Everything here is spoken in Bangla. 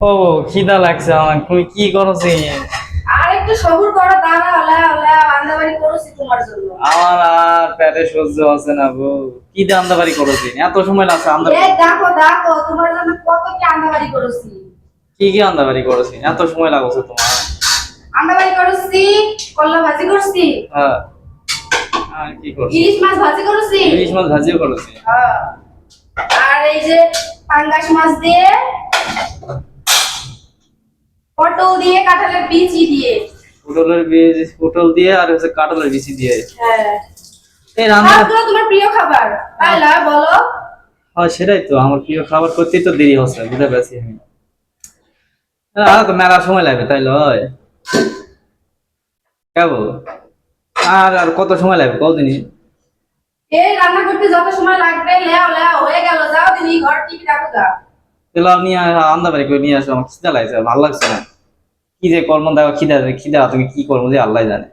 ও খিদা লাগছে আমার। তুমি কি করছি? আর একটু সবুর করো দাঁড়া হলে হলে আন্দাবাড়ি করেছি তোমার জন্য। আমার আর পেটে সহ্য আছে না গো কি আন্দাবাড়ি করেছি? এত সময় লাগছে আন্দা এই দেখো দেখো তোমার জন্য কত কি আন্দাবাড়ি করেছি। কি কি আন্দাবাড়ি করেছি? এত সময় লাগছে তোমার। আন্দাবাড়ি করেছি কল্লা ভাজি করছি। হ্যাঁ। আর কি করছি? ইলিশ মাছ ভাজি করেছি। ইলিশ মাছ ভাজিও করেছি। হ্যাঁ। আর এই যে পাঙ্গাস মাছ দিয়ে পটল দিয়ে কাঁঠালের বিচি দিয়ে। পটলের বীজ পটল দিয়ে আর হচ্ছে কাঁঠালের বিচি দিয়ে। হ্যাঁ। এই রান্না সবগুলো তোমার প্রিয় খাবার। তাই না বলো। হ্যাঁ সেটাই তো আমার প্রিয় খাবার করতেই তো দেরি হচ্ছে বুঝতে পারছি আমি। আর তো মেলা সময় লাগবে তাই লয়। কেবল আর আর কত সময় লাগবে কতদিনই এই রান্না করতে যত সময় লাগবে লেও লেও হয়ে গেল যাও দিদি ঘর টিভি দেখো গা তেলা নিয়ে আন্দা বাড়ি করে নিয়ে আসো আমার খিদা লাগছে, ভালো লাগছে না। কি যে কর্ম দেখো খিদা খিদা, তুমি কি করব যে আল্লাহ জানে।